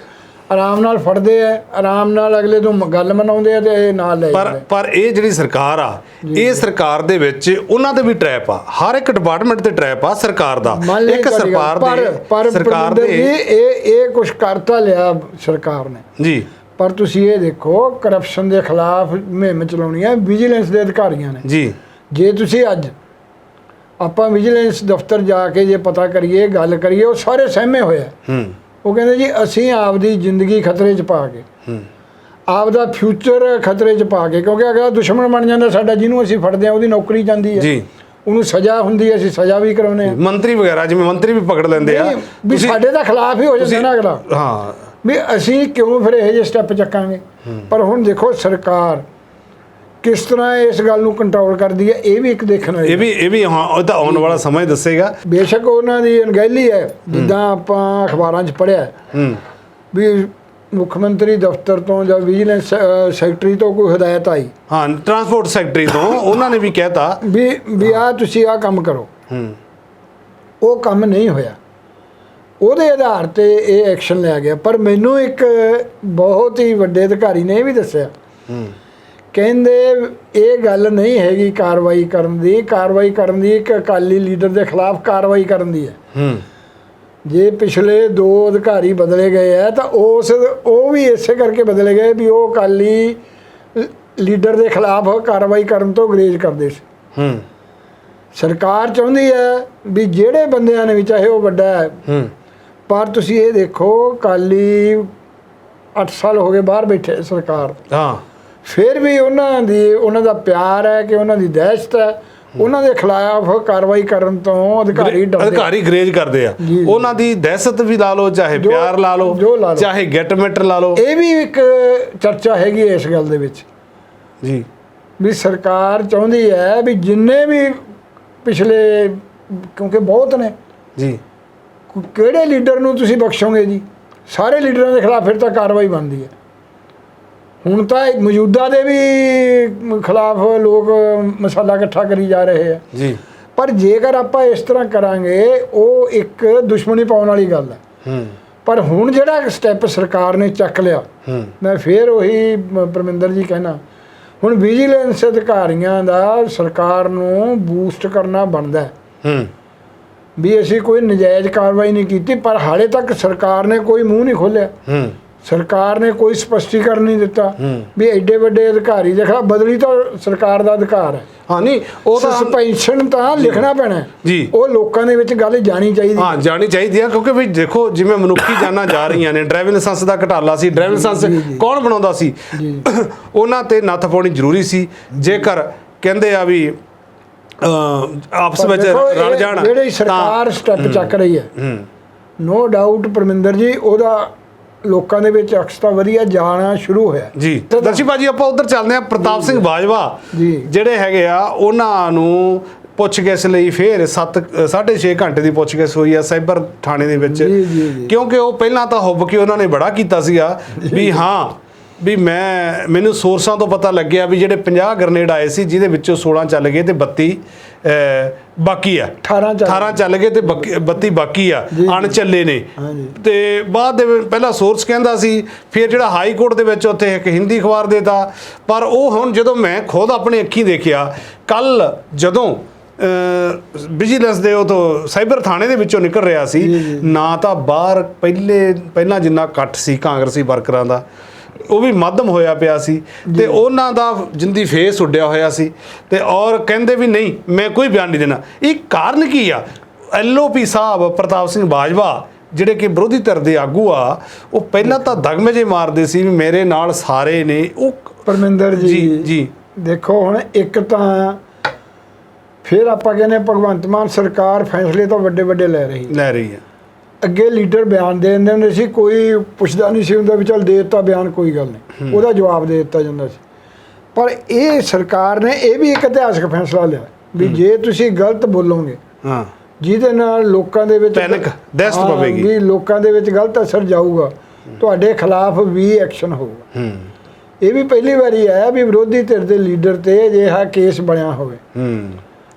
ਆਰਾਮ ਨਾਲ ਫੜਦੇ ਆ ਆਰਾਮ ਨਾਲ ਅਗਲੇ ਤੋਂ ਗੱਲ ਮਨਾਉਂਦੇ ਆ ਤੇ ਇਹ ਨਾਲ ਲੈ ਪਰ। ਪਰ ਇਹ ਜਿਹੜੀ ਸਰਕਾਰ ਆ ਇਹ ਸਰਕਾਰ ਦੇ ਵਿੱਚ ਉਹਨਾਂ ਤੇ ਵੀ ਟ੍ਰੈਪ ਆ। ਹਰ ਇੱਕ ਡਿਪਾਰਟਮੈਂਟ ਤੇ ਟ੍ਰੈਪ ਆ ਸਰਕਾਰ ਦਾ। ਇੱਕ ਸਰਕਾਰ ਦੇ ਸਰਕਾਰ ਦੇ ਇਹ ਇਹ ਕੁਝ ਕਰਤਾ ਲਿਆ ਸਰਕਾਰ ਨੇ। ਜੀ। ਪਰ ਤੁਸੀਂ ਇਹ ਦੇਖੋ ਕਰਪਸ਼ਨ ਦੇ ਖਿਲਾਫ ਮੁਹਿੰਮ ਚਲਾਉਣੀ ਹੈ ਵਿਜੀਲੈਂਸ ਦੇ ਅਧਿਕਾਰੀਆਂ ਨੇ। ਜੀ। ਜੇ ਤੁਸੀਂ ਅੱਜ ਆਪਾਂ ਵਿਜੀਲੈਂਸ ਦਫ਼ਤਰ ਜਾ ਕੇ ਜੇ ਪਤਾ ਕਰੀਏ ਗੱਲ ਕਰੀਏ ਉਹ ਸਾਰੇ ਸਹਿਮੇ ਹੋਏ ਹੂੰ। ਉਹ ਕਹਿੰਦੇ ਜੀ ਅਸੀਂ ਆਪਦੀ ਜ਼ਿੰਦਗੀ ਖਤਰੇ 'ਚ ਪਾ ਕੇ ਆਪਦਾ ਫਿਊਚਰ ਖਤਰੇ 'ਚ ਪਾ ਕੇ ਕਿਉਂਕਿ ਅਗਲਾ ਦੁਸ਼ਮਣ ਬਣ ਜਾਂਦਾ ਸਾਡਾ ਜਿਹਨੂੰ ਅਸੀਂ ਫੜਦੇ ਆ ਉਹਦੀ ਨੌਕਰੀ ਜਾਂਦੀ ਹੈ। ਜੀ। ਉਹਨੂੰ ਸਜ਼ਾ ਹੁੰਦੀ ਹੈ ਅਸੀਂ ਸਜ਼ਾ ਵੀ ਕਰਾਉਨੇ ਆ ਮੰਤਰੀ ਵਗੈਰਾ ਜਿਵੇਂ ਮੰਤਰੀ ਵੀ ਪਕੜ ਲੈਂਦੇ ਆ। ਵੀ ਸਾਡੇ ਦਾ ਖਿਲਾਫ ਹੀ ਹੋ ਜਾਂਦਾ ਨਾ ਅਗਲਾ। ਹਾਂ। ਵੀ ਅਸੀਂ ਕਿਉਂ ਫਿਰ ਇਹ ਜਿਹੇ ਸਟੈਪ ਚੱਕਾਂਗੇ? ਪਰ ਹੁਣ ਦੇਖੋ ਸਰਕਾਰ ਕਿਸ ਤਰ੍ਹਾਂ ਇਸ ਗੱਲ ਨੂੰ ਕੰਟਰੋਲ ਕਰਦੀ ਹੈ ਇਹ ਵੀ ਇੱਕ ਦੇਖਣ ਵਾਲੀ ਇਹ ਵੀ ਇਹ ਵੀ ਹਾਂ ਉਹ ਤਾਂ ਆਉਣ ਵਾਲਾ ਸਮਾਂ ਹੀ ਦੱਸੇਗਾ। ਬੇਸ਼ੱਕ ਉਹਨਾਂ ਦੀ ਅਣਗਹਿਲੀ ਹੈ ਜਿੱਦਾਂ ਆਪਾਂ ਅਖਬਾਰਾਂ 'ਚ ਪੜ੍ਹਿਆ। ਹੂੰ। ਵੀ ਮੁੱਖ ਮੰਤਰੀ ਦਫ਼ਤਰ ਤੋਂ ਜਾਂ ਵਿਜੀਲੈਂਸ ਸੈਕਟਰੀ ਤੋਂ ਕੋਈ ਹਦਾਇਤ ਆਈ। ਹਾਂ ਟਰਾਂਸਪੋਰਟ ਸੈਕਟਰੀ ਤੋਂ ਉਹਨਾਂ ਨੇ ਵੀ ਕਹਿਤਾ। ਵੀ ਵੀ ਆ ਤੁਸੀਂ ਆ ਕੰਮ ਕਰੋ। ਹੂੰ। ਉਹ ਕੰਮ ਨਹੀਂ ਹੋਇਆ। ਉਹਦੇ ਆਧਾਰ ਤੇ ਇਹ ਐਕਸ਼ਨ ਲਿਆ ਗਿਆ। ਪਰ ਮੈਨੂੰ ਇੱਕ ਬਹੁਤ ਹੀ ਵੱਡੇ ਅਧਿਕਾਰੀ ਨੇ ਇਹ ਵੀ ਦੱਸਿਆ। ਹੂੰ। ਕਹਿੰਦੇ ਇਹ ਗੱਲ ਨਹੀਂ ਹੈਗੀ ਕਾਰਵਾਈ ਕਰਨ ਦੀ ਕਾਰਵਾਈ ਕਰਨ ਦੀ ਇੱਕ ਅਕਾਲੀ ਲੀਡਰ ਦੇ ਖਿਲਾਫ ਕਾਰਵਾਈ ਕਰਨ ਦੀ ਹੈ। ਹੂੰ। ਜੇ ਪਿਛਲੇ ਦੋ ਅਧਿਕਾਰੀ ਬਦਲੇ ਗਏ ਆ ਤਾਂ ਉਸ ਉਹ ਵੀ ਇਸੇ ਕਰਕੇ ਬਦਲੇ ਗਏ ਵੀ ਉਹ ਅਕਾਲੀ ਲੀਡਰ ਦੇ ਖਿਲਾਫ ਕਾਰਵਾਈ ਕਰਨ ਤੋਂ ਗਰੇਜ ਕਰਦੇ ਸੀ। ਹੂੰ। ਸਰਕਾਰ ਚਾਹੁੰਦੀ ਹੈ ਵੀ ਜਿਹੜੇ ਬੰਦਿਆਂ ਨੇ ਵੀ ਚਾਹੇ ਉਹ ਵੱਡਾ ਹੈ ਹੂੰ। ਪਰ ਤੁਸੀਂ ਇਹ ਦੇਖੋ ਅਕਾਲੀ 8 ਸਾਲ ਹੋ ਗਏ ਬਾਹਰ ਬੈਠੇ ਸਰਕਾਰ। ਹਾਂ। ਫਿਰ ਵੀ ਉਹਨਾਂ ਦੀ ਉਹਨਾਂ ਦਾ ਪਿਆਰ ਹੈ ਕਿ ਉਹਨਾਂ ਦੀ ਦਹਿਸ਼ਤ ਹੈ। ਉਹਨਾਂ ਦੇ ਖਿਲਾਫ ਕਾਰਵਾਈ ਕਰਨ ਤੋਂ ਅਧਿਕਾਰੀ ਡਰਦੇ ਅਧਿਕਾਰੀ ਗਰੇਜ ਕਰਦੇ ਆ। ਉਹਨਾਂ ਦੀ ਦਹਿਸ਼ਤ ਵੀ ਲਾ ਲਓ ਚਾਹੇ ਪਿਆਰ ਲਾ ਲਓ। ਚਾਹੇ ਗੈਟ ਮੈਟਰ ਲਾ ਲਓ। ਇਹ ਵੀ ਇੱਕ ਚਰਚਾ ਹੈਗੀ ਇਸ ਗੱਲ ਦੇ ਵਿੱਚ। ਜੀ। ਵੀ ਸਰਕਾਰ ਚਾਹੁੰਦੀ ਹੈ ਵੀ ਜਿੰਨੇ ਵੀ ਪਿਛਲੇ ਕਿਉਂਕਿ ਬਹੁਤ ਨੇ। ਜੀ। ਕਿਹੜੇ ਲੀਡਰ ਨੂੰ ਤੁਸੀਂ ਬਖਸ਼ੋਗੇ ਜੀ? ਸਾਰੇ ਲੀਡਰਾਂ ਦੇ ਖਿਲਾਫ ਫਿਰ ਤਾਂ ਕਾਰਵਾਈ ਬਣਦੀ ਹੈ। ਹੁਣ ਤਾਂ ਮੌਜੂਦਾ ਦੇ ਵੀ ਖਿਲਾਫ ਲੋਕ ਮਸਾਲਾ ਇਕੱਠਾ ਕਰੀ ਜਾ ਰਹੇ ਆ। ਜੀ। ਪਰ ਜੇਕਰ ਆਪਾਂ ਇਸ ਤਰ੍ਹਾਂ ਕਰਾਂਗੇ ਉਹ ਇੱਕ ਦੁਸ਼ਮਣੀ ਪਾਉਣ ਵਾਲੀ ਗੱਲ ਹੈ ਹੂੰ। ਪਰ ਹੁਣ ਜਿਹੜਾ ਸਟੈਪ ਸਰਕਾਰ ਨੇ ਚੱਕ ਲਿਆ ਮੈਂ ਫੇਰ ਉਹੀ ਪਰਮਿੰਦਰ ਜੀ ਕਹਿਣਾ ਹੁਣ ਵਿਜੀਲੈਂਸ ਅਧਿਕਾਰੀਆਂ ਦਾ ਸਰਕਾਰ ਨੂੰ ਬੂਸਟ ਕਰਨਾ ਬਣਦਾ। ਹੈ। ਵੀ ਅਸੀਂ ਕੋਈ ਨਜਾਇਜ਼ ਕਾਰਵਾਈ ਨਹੀਂ ਕੀਤੀ ਪਰ ਹਾਲੇ ਤੱਕ ਸਰਕਾਰ ਨੇ ਕੋਈ ਮੂੰਹ ਨਹੀਂ ਖੋਲ੍ਹਿਆ। ਹੂੰ। ਸਰਕਾਰ ਨੇ ਕੋਈ ਸਪਸ਼ਟੀਕਰਨ ਨਹੀਂ ਦਿੱਤਾ। ਵੀ ਐਡੇ ਵੱਡੇ ਅਧਿਕਾਰੀ ਦੇ ਖਿਲਾਫ ਬਦਲੀ ਤਾਂ ਸਰਕਾਰ ਦਾ ਅਧਿਕਾਰ ਹੈ। ਹਾਂ ਨਹੀਂ ਉਹ ਤਾਂ ਸਸਪੈਂਸ਼ਨ ਤਾਂ ਲਿਖਣਾ ਪੈਣਾ। ਜੀ। ਉਹ ਲੋਕਾਂ ਦੇ ਵਿੱਚ ਗੱਲ ਜਾਣੀ ਚਾਹੀਦੀ ਹਾਂ। ਜਾਣੀ ਚਾਹੀਦੀ ਆ ਕਿਉਂਕਿ ਵੀ ਦੇਖੋ ਜਿਵੇਂ ਮਨੁੱਖੀ ਜਾਨਾਂ ਜਾ ਰਹੀਆਂ ਨੇ ਡਰਾਈਵਿੰਗ ਲਾਇਸੈਂਸ ਦਾ ਘਟਾਲਾ ਸੀ ਡਰਾਈਵਿੰਗ ਲਾਇਸੈਂਸ ਕੌਣ ਬਣਾਉਂਦਾ ਸੀ। ਉਹਨਾਂ ਤੇ ਨੱਥ ਪਾਉਣੀ ਜ਼ਰੂਰੀ ਸੀ। ਜੇਕਰ ਕਹਿੰਦੇ ਆ ਵੀ ਆਪਸ ਵਿੱਚ ਰਲ ਜਾਣ ਜਿਹੜੀ ਸਰਕਾਰ ਸਟੈਪ ਚੱਕ ਰਹੀ ਹੈ। ਹੂੰ। ਨੋ ਡਾਊਟ ਪਰਮਿੰਦਰ ਜੀ ਉਹਦਾ ਲੋਕਾਂ ਦੇ ਵਿੱਚ ਅਕਸ ਤਾਂ ਵਧੀਆ ਜਾਣਾ ਸ਼ੁਰੂ ਹੋਇਆ। ਜੀ ਦਰਸ਼ੀ ਭਾਜੀ ਆਪਾਂ ਉਧਰ ਚੱਲਦੇ ਆ ਪ੍ਰਤਾਪ ਸਿੰਘ ਬਾਜਵਾ। ਜੀ। ਜਿਹੜੇ ਹੈਗੇ ਆ ਉਹਨਾਂ ਨੂੰ ਪੁੱਛਗਿੱਛ ਲਈ ਫੇਰ 7 6.5 ਘੰਟੇ ਦੀ ਪੁੱਛਗਿੱਛ ਹੋਈ ਆ ਸਾਈਬਰ ਥਾਣੇ ਦੇ ਵਿੱਚ। ਕਿਉਂਕਿ ਉਹ ਪਹਿਲਾਂ ਤਾਂ ਹੁੱਬ ਕੇ ਉਹਨਾਂ ਨੇ ਬੜਾ ਕੀਤਾ ਸੀਗਾ ਵੀ ਹਾਂ ਵੀ ਮੈਂ ਮੈਨੂੰ ਸੋਰਸਾਂ ਤੋਂ ਪਤਾ ਲੱਗਿਆ ਵੀ ਜਿਹੜੇ 50 ਗ੍ਰਨੇਡ ਆਏ ਸੀ ਜਿਹਦੇ ਵਿੱਚੋਂ 16 ਚੱਲ ਗਏ ਤੇ 32 ਅਹ, ਬਾਕੀ ਆ। 18 ਚੱਲ 18 ਚੱਲ ਗਏ ਤੇ ਬਾਕੀ- 32 ਬਾਕੀ ਆ। ਜੀ। ਅਣਚੱਲੇ ਨੇ। ਤੇ ਬਾਅਦ ਦੇ ਪਹਿਲਾਂ ਸੋਰਸ ਕਹਿੰਦਾ ਸੀ ਫਿਰ ਜਿਹੜਾ ਹਾਈ ਕੋਰਟ ਦੇ ਵਿੱਚ ਉੱਥੇ ਇੱਕ ਹਿੰਦੀ ਅਖਬਾਰ ਦੇਤਾ। ਪਰ ਉਹ ਹੁਣ ਜਦੋਂ ਮੈਂ ਖੁਦ ਆਪਣੀ ਅੱਖੀਂ ਦੇਖਿਆ ਕੱਲ ਜਦੋਂ ਵਿਜੀਲੈਂਸ ਦੇ ਉਹ ਤੋਂ ਸਾਈਬਰ ਥਾਣੇ ਦੇ ਵਿੱਚੋਂ ਨਿਕਲ ਰਿਹਾ ਸੀ ਨਾ ਤਾਂ ਬਾਹਰ ਪਹਿਲੇ ਪਹਿਲਾਂ ਜਿੰਨਾ ਇਕੱਠ ਸੀ ਕਾਂਗਰਸੀ ਵਰਕਰਾਂ ਦਾ ਉਹ ਵੀ ਮਾਧਮ ਹੋਇਆ ਪਿਆ ਸੀ ਤੇ ਉਹਨਾਂ ਦਾ ਜਿੰਦੀ ਫੇਸ ਉੱਡਿਆ ਹੋਇਆ ਸੀ ਤੇ ਔਰ ਕਹਿੰਦੇ ਵੀ ਨਹੀਂ ਮੈਂ ਕੋਈ ਬਿਆਨ ਨਹੀਂ ਦੇਣਾ। ਇਹ ਕਾਰਨ ਕੀ ਆ? ਐਲਓਪੀ ਸਾਹਿਬ ਪ੍ਰਤਾਪ ਸਿੰਘ ਬਾਜਵਾ ਜਿਹੜੇ ਕਿ ਵਿਰੋਧੀ ਧਿਰ ਦੇ ਆਗੂ ਆ ਉਹ ਪਹਿਲਾਂ ਤਾਂ ਦਗਮੇ ਜੇ ਮਾਰਦੇ ਸੀ ਵੀ ਮੇਰੇ ਨਾਲ ਸਾਰੇ ਨੇ ਉਹ ਪਰਮਿੰਦਰ ਜੀ ਜੀ ਦੇਖੋ ਹੁਣ ਇੱਕ ਤਾਂ ਫਿਰ ਆਪਾਂ ਕਹਿੰਦੇ ਭਗਵੰਤ ਮਾਨ ਸਰਕਾਰ ਫੈਸਲੇ ਤਾਂ ਵੱਡੇ ਵੱਡੇ ਲੈ ਰਹੀ। ਲੈ ਰਹੀ ਹੈ। ਅੱਗੇ ਲੀਡਰ ਬਿਆਨ ਦੇ ਦਿੰਦੇ ਹੁੰਦੇ ਸੀ ਕੋਈ ਪੁੱਛਦਾ ਨਹੀਂ ਸੀ ਹੁੰਦਾ ਵੀ ਚੱਲ ਦੇ ਦਿੱਤਾ ਬਿਆਨ ਕੋਈ ਗੱਲ ਨਹੀਂ। ਉਹਦਾ ਜਵਾਬ ਦੇ ਦਿੱਤਾ ਜਾਂਦਾ ਸੀ। ਪਰ ਇਹ ਸਰਕਾਰ ਨੇ ਇਹ ਵੀ ਇੱਕ ਇਤਿਹਾਸਕ ਫੈਸਲਾ ਲਿਆ ਵੀ ਜੇ ਤੁਸੀਂ ਗਲਤ ਬੋਲੋਗੇ ਹਾਂ। ਜਿਹਦੇ ਨਾਲ ਲੋਕਾਂ ਦੇ ਵਿੱਚ Panic, ਦਹਿਸ਼ਤ ਪਵੇਗੀ। ਵੀ ਲੋਕਾਂ ਦੇ ਵਿੱਚ ਗਲਤ ਅਸਰ ਜਾਊਗਾ ਤੁਹਾਡੇ ਖਿਲਾਫ ਵੀ ਐਕਸ਼ਨ ਹੋਊਗਾ। ਹੂੰ। ਇਹ ਵੀ ਪਹਿਲੀ ਵਾਰੀ ਆਇਆ ਵੀ ਵਿਰੋਧੀ ਧਿਰ ਦੇ ਲੀਡਰ ਤੇ ਅਜਿਹਾ ਕੇਸ ਬਣਿਆ ਹੋਵੇ। ਹੂੰ।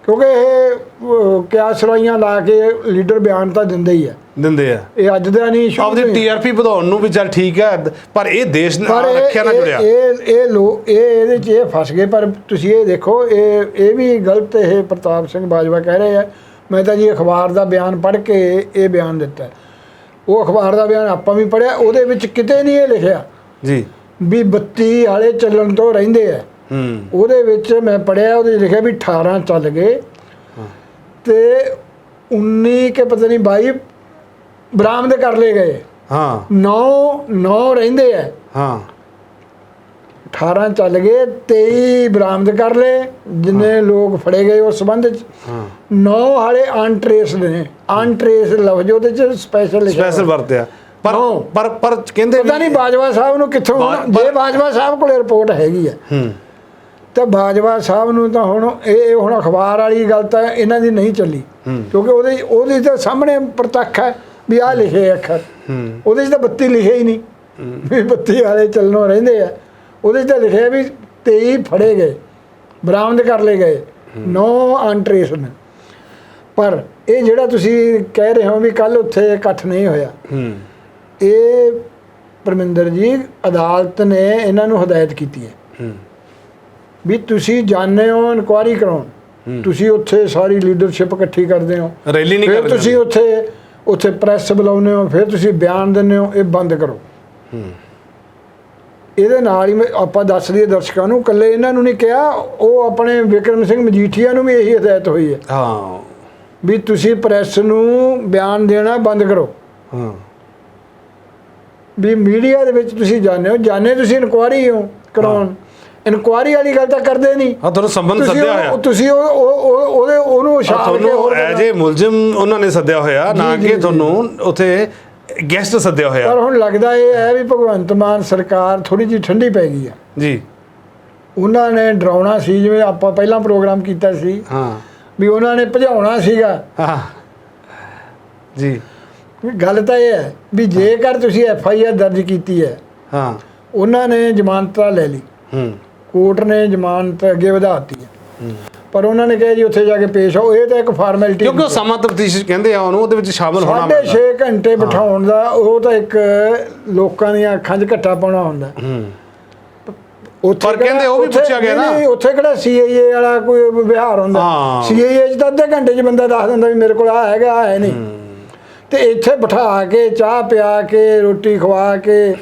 ਕਿਉਂਕਿ ਇਹ ਅਹ, ਕਿਆਸ ਰਾਈਆਂ ਲਾ ਕੇ ਲੀਡਰ ਬਿਆਨ ਤਾਂ ਦਿੰਦੇ ਹੀ ਆ। ਦਿੰਦੇ ਆ। ਇਹ ਅੱਜ ਦਾ ਨਹੀਂ ਸ਼ੁਰੂ ਆਪਦੀ। ਟੀਆਰਪੀ ਵਧਾਉਣ ਨੂੰ ਵੀ ਚੱਲ ਠੀਕ ਹੈ ਪਰ ਇਹ ਦੇਸ਼ ਨਾਲ ਰੱਖਿਆ ਨਾ ਜੁੜਿਆ। ਇਹ ਇਹ ਲੋ ਇਹ ਇਹਦੇ ਚ ਇਹ ਫਸ ਗਏ ਪਰ ਤੁਸੀਂ ਇਹ ਦੇਖੋ ਇਹ ਇਹ ਵੀ ਗਲਤ ਇਹ ਪ੍ਰਤਾਪ ਸਿੰਘ ਬਾਜਵਾ ਕਹਿ ਰਹੇ ਆ। ਮੈਂ ਤਾਂ ਜੀ ਅਖਬਾਰ ਦਾ ਬਿਆਨ ਪੜ੍ਹ ਕੇ ਇਹ ਬਿਆਨ ਦਿੱਤਾ। ਉਹ ਅਖਬਾਰ ਦਾ ਬਿਆਨ ਆਪਾਂ ਵੀ ਪੜ੍ਹਿਆ ਉਹਦੇ ਵਿੱਚ ਕਿਤੇ ਨਹੀਂ ਇਹ ਲਿਖਿਆ। ਜੀ। ਵੀ ਬੱਤੀ ਵਾਲੇ ਚੱਲਣ ਤੋਂ ਰਹਿੰਦੇ ਆ। ਹੂੰ। ਉਹਦੇ ਵਿੱਚ ਮੈਂ ਪੜਿਆ ਉਹਦੇ ਲਿਖਿਆ ਵੀ 18 ਚੱਲ ਗਏ। ਤੇ 19 ਕੇ ਪਤਾ ਨਹੀਂ 22 ਬਰਾਮਦ ਕਰ ਲਏ ਗਏ। ਹਾਂ। 9 9 ਰਹਿੰਦੇ ਆ। ਹਾਂ। 18 ਚੱਲ ਗਏ 23 ਬਰਾਮਦ ਕਰ ਲਏ ਜਿੰਨੇ ਲੋਕ ਫੜੇ ਗਏ ਉਸ ਸੰਬੰਧ ਚ। ਹਾਂ। 9 ਹਾਲੇ ਅਨਟ੍ਰੇਸਡ ਨੇ। ਅਨਟ੍ਰੇਸ ਲਫ਼ਜ਼ ਉਹਦੇ ਚ ਸਪੈਸ਼ਲ ਲਿਖਿਆ ਸਪੈਸ਼ਲ ਵਰਤਿਆ। ਪਰ। ਪਰ ਪਰ ਕਹਿੰਦੇ ਪਤਾ ਨਹੀਂ ਬਾਜਵਾ ਸਾਹਿਬ ਨੂੰ ਕਿੱਥੋਂ ਜੇ ਬਾਜਵਾ ਸਾਹਿਬ ਕੋਲੇ ਰਿਪੋਰਟ ਹੈਗੀ ਆ। ਹੂੰ। ਤਾਂ ਬਾਜਵਾ ਸਾਹਿਬ ਨੂੰ ਤਾਂ ਹੁਣ ਇਹ ਹੁਣ ਅਖਬਾਰ ਵਾਲੀ ਗੱਲ ਤਾਂ ਇਹਨਾਂ ਦੀ ਨਹੀਂ ਚੱਲੀ। ਕਿਉਂਕਿ ਉਹਦੇ ਉਹਦੇ ਤਾਂ ਸਾਹਮਣੇ ਪ੍ਰਤੱਖ ਹੈ ਵੀ ਆਹ ਲਿਖੇ ਅੱਖਰ। ਉਹਦੇ 'ਚ ਤਾਂ ਬੱਤੀ ਲਿਖੇ ਹੀ ਨਹੀਂ। ਵੀ ਬੱਤੀ ਵਾਲੇ ਚੱਲਣੋਂ ਰਹਿੰਦੇ ਆ। ਉਹਦੇ 'ਚ ਤਾਂ ਲਿਖਿਆ ਵੀ 23 ਫੜੇ ਗਏ ਬਰਾਮਦ ਕਰ ਲਏ ਗਏ 9 ਅਨਟ੍ਰੇਸ ਨੇ। ਪਰ ਇਹ ਜਿਹੜਾ ਤੁਸੀਂ ਕਹਿ ਰਹੇ ਹੋ ਵੀ ਕੱਲ ਉੱਥੇ ਇਕੱਠ ਨਹੀਂ ਹੋਇਆ। ਇਹ ਪਰਮਿੰਦਰ ਜੀ ਅਦਾਲਤ ਨੇ ਇਹਨਾਂ ਨੂੰ ਹਦਾਇਤ ਕੀਤੀ ਹੂੰ। ਵੀ ਤੁਸੀਂ ਜਾਣਦੇ ਹੋ ਇਨਕੁਆਰੀ ਕਰਾਉਣ। ਤੁਸੀਂ ਉੱਥੇ ਸਾਰੀ ਲੀਡਰਸ਼ਿਪ ਇਕੱਠੀ ਕਰਦੇ ਹੋ। ਰੈਲੀ ਨਹੀਂ ਫਿਰ ਕਰ ਤੁਸੀਂ ਉੱਥੇ ਉੱਥੇ ਪ੍ਰੈਸ ਬੁਲਾਉਂਦੇ ਹੋ ਫਿਰ ਤੁਸੀਂ ਬਿਆਨ ਦਿੰਦੇ ਹੋ ਇਹ ਬੰਦ ਕਰੋ। ਇਹਦੇ ਨਾਲ ਹੀ ਆਪਾਂ ਦੱਸ ਦਈਏ ਦਰਸ਼ਕਾਂ ਨੂੰ ਇਕੱਲੇ ਇਹਨਾਂ ਨੂੰ ਨਹੀਂ ਕਿਹਾ ਉਹ ਆਪਣੇ ਵਿਕਰਮ ਸਿੰਘ ਮਜੀਠੀਆ ਨੂੰ ਵੀ ਇਹੀ ਹਦਾਇਤ ਹੋਈ ਹੈ। ਹਾਂ। ਵੀ ਤੁਸੀਂ ਪ੍ਰੈਸ ਨੂੰ ਬਿਆਨ ਦੇਣਾ ਬੰਦ ਕਰੋ। ਹਾਂ। ਵੀ ਮੀਡੀਆ ਦੇ ਵਿੱਚ ਤੁਸੀਂ ਜਾਣਦੇ ਹੋ ਜਾਣੇ ਤੁਸੀਂ ਇਨਕੁਆਰੀ ਹੋ ਕਰਾਉਣ। ਇਨਕੁਆਰੀ ਵਾਲੀ ਗੱਲ ਤਾਂ ਕਰਦੇ ਨਹੀਂ। ਹਾਂ ਤੁਹਾਨੂੰ ਸੰਬੰਧ ਤੁਸੀਂ ਸੱਦਿਆ ਉਹ- ਹੋਇਆ। ਤੁਸੀਂ ਉਹ ਉਹ- ਉਹ- ਉਹਦੇ ਉਹਨੂੰ ਆ ਛਾਪ ਕੇ ਤੁਹਾਨੂੰ ਹੋਰ ਐਜ ਏ ਮੁਲਜ਼ਮ ਉਹਨਾਂ ਨੇ ਸੱਦਿਆ ਹੋਇਆ ਨਾ ਕਿ। ਤੁਹਾਨੂੰ ਉੱਥੇ ਗੈਸਟ ਸੱਦਿਆ ਪਰ ਹੋਇਆ ਹੁਣ ਲੱਗਦਾ ਇਹ ਹੈ ਵੀ ਭਗਵੰਤ ਮਾਨ ਸਰਕਾਰ ਥੋੜੀ ਜਿਹੀ ਠੰਡੀ ਪੈ ਗਈ ਹੈ ਜੀ। ਉਹਨਾਂ ਨੇ ਡਰਾਉਣਾ ਸੀ ਜਿਵੇਂ ਆਪਾਂ ਪਹਿਲਾਂ ਪ੍ਰੋਗਰਾਮ ਕੀਤਾ ਸੀ ਹਾਂ। ਵੀ ਉਹਨਾਂ ਨੇ ਭਜਾਉਣਾ ਸੀਗਾ। ਹਾਂ। ਜੀ। ਵੀ ਗੱਲ ਤਾਂ ਇਹ ਹੈ ਵੀ ਜੇਕਰ ਤੁਸੀਂ ਐਫ ਆਈ ਆਰ ਦਰਜ ਕੀਤੀ ਹੈ ਹਾਂ। ਉਹਨਾਂ ਨੇ ਜ਼ਮਾਨਤ ਲੈ ਲਈ। ਹੂੰ। ਕੋਰਟ ਨੇ ਜ਼ਮਾਨਤ ਅੱਗੇ ਵਧਾਤੀ ਹੈ। ਪਰ ਉਹਨਾਂ ਨੇ ਕਿਹਾ ਜੀ ਉੱਥੇ ਜਾ ਕੇ ਪੇਸ਼ ਆਓ। ਇਹ ਤਾਂ ਇੱਕ ਫਾਰਮੈਲਿਟੀ ਕਿਉਂਕਿ ਉਹ ਸਮਾਂ ਤਫਤੀਸ਼ ਕਹਿੰਦੇ ਆ ਉਹਨੂੰ ਉਹਦੇ ਵਿੱਚ ਸ਼ਾਮਲ ਹੋਣਾ ਸਾਢੇ 6 ਘੰਟੇ ਬਿਠਾਉਣ ਦਾ ਉਹ ਤਾਂ ਇੱਕ ਲੋਕਾਂ ਦੀਆਂ ਅੱਖਾਂ 'ਚ ਘੱਟਾ ਪਾਉਣਾ ਹੁੰਦਾ। ਪਰ ਕਹਿੰਦੇ ਉਹ ਵੀ ਪੁੱਛਿਆ ਗਿਆ ਨਾ। ਨਹੀਂ, ਉੱਥੇ ਕਿਹੜਾ ਸੀਏਏ ਵਾਲਾ ਕੋਈ ਵਿਹਾਰ ਹੁੰਦਾ। ਸੀਏਏ 'ਚ ਤਾਂ ਅੱਧੇ ਘੰਟੇ 'ਚ ਬੰਦਾ ਦੱਸ ਦਿੰਦਾ ਵੀ ਮੇਰੇ ਕੋਲ ਆ ਹੈਗਾ ਆ ਹੈ ਨਹੀਂ। ਤੇ ਇੱਥੇ ਬਿਠਾ ਕੇ ਚਾਹ ਪਿਆ ਕੇ ਰੋਟੀ ਖਵਾ ਕੇ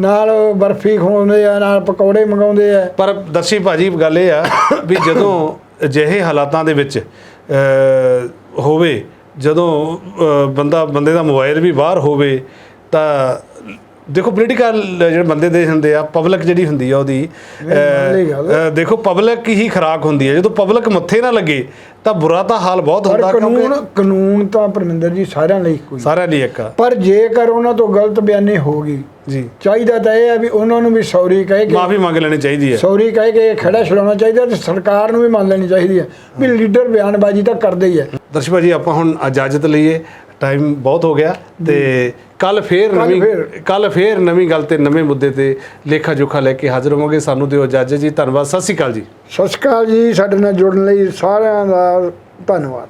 ਨਾਲ ਬਰਫੀ ਖਵਾਉਂਦੇ ਆ, ਨਾਲ ਪਕੌੜੇ ਮੰਗਾਉਂਦੇ ਆ। ਪਰ ਦਰਸ਼ੀ ਭਾਜੀ, ਗੱਲ ਇਹ ਆ ਵੀ ਜਦੋਂ ਅਜਿਹੇ ਹਾਲਾਤਾਂ ਦੇ ਵਿੱਚ ਹੋਵੇ, ਜਦੋਂ ਬੰਦਾ, ਬੰਦੇ ਦਾ ਮੋਬਾਈਲ ਵੀ ਬਾਹਰ ਹੋਵੇ, ਤਾਂ ਦੇਖੋ ਪੋਲੀਟੀਕਲ ਜਿਹੜੇ ਬੰਦੇ ਦੇ ਹੁੰਦੇ ਆ ਪਬਲਿਕ ਜਿਹੜੀ ਹੁੰਦੀ ਆ ਉਹਦੀ ਦੇਖੋ ਪਬਲਿਕ ਹੀ ਖਰਾਕ ਹੁੰਦੀ ਹੈ ਜਦੋਂ ਪਬਲਿਕ ਮੱਥੇ ਨਾ ਲੱਗੇ ਤਾਂ ਬੁਰਾ ਤਾਂ ਹਾਲ ਬਹੁਤ ਹੁੰਦਾ ਕਿਉਂਕਿ ਕਾਨੂੰਨ ਤਾਂ ਪਰਮਿੰਦਰ ਜੀ ਸਾਰਿਆਂ ਲਈ ਹੀ ਸਾਰਿਆਂ ਲਈ ਇੱਕ ਆ। ਪਰ ਜੇਕਰ ਉਹਨਾਂ ਤੋਂ ਗਲਤ ਬਿਆਨੀ ਹੋ ਗਈ ਜੀ। ਚਾਹੀਦਾ ਤਾਂ ਇਹ ਹੈ ਵੀ ਉਹਨਾਂ ਨੂੰ ਵੀ ਸੌਰੀ ਕਹਿ ਕੇ ਮਾਫੀ ਮੰਗ ਲੈਣੀ ਚਾਹੀਦੀ ਹੈ ਸੌਰੀ ਕਹਿ ਕੇ ਖੜਾ ਛਡਾਉਣਾ ਚਾਹੀਦਾ ਤੇ ਸਰਕਾਰ ਨੂੰ ਵੀ ਮੰਨ ਲੈਣੀ ਚਾਹੀਦੀ ਹੈ ਵੀ ਲੀਡਰ ਬਿਆਨਬਾਜ਼ੀ ਤਾਂ ਕਰਦੇ ਹੀ ਹੈ ਦਰਸ਼ਕ ਭਾਜੀ ਆਪਾਂ ਹੁਣ ਇਜਾਜ਼ਤ ਲਈਏ। ਟਾਈਮ ਬਹੁਤ ਹੋ ਗਿਆ ਤੇ ਕੱਲ ਫੇਰ ਨਵੀਂ। ਕੱਲ ਫੇਰ ਨਵੀਂ ਗੱਲ ਤੇ ਨਵੇਂ ਮੁੱਦੇ ਤੇ ਲੇਖਾ ਜੋਖਾ ਲੈ ਕੇ ਹਾਜ਼ਰ ਹੋਵਾਂਗੇ। ਸਾਨੂੰ ਦਿਓ ਇਜਾਜ਼ਤ ਜੀ। ਧੰਨਵਾਦ। ਸਤਿ ਸ਼੍ਰੀ ਅਕਾਲ ਜੀ। ਸਤਿ ਸ਼੍ਰੀ ਅਕਾਲ ਜੀ। ਸਾਡੇ ਨਾਲ ਜੁੜਨ ਲਈ ਸਾਰਿਆਂ ਦਾ ਧੰਨਵਾਦ।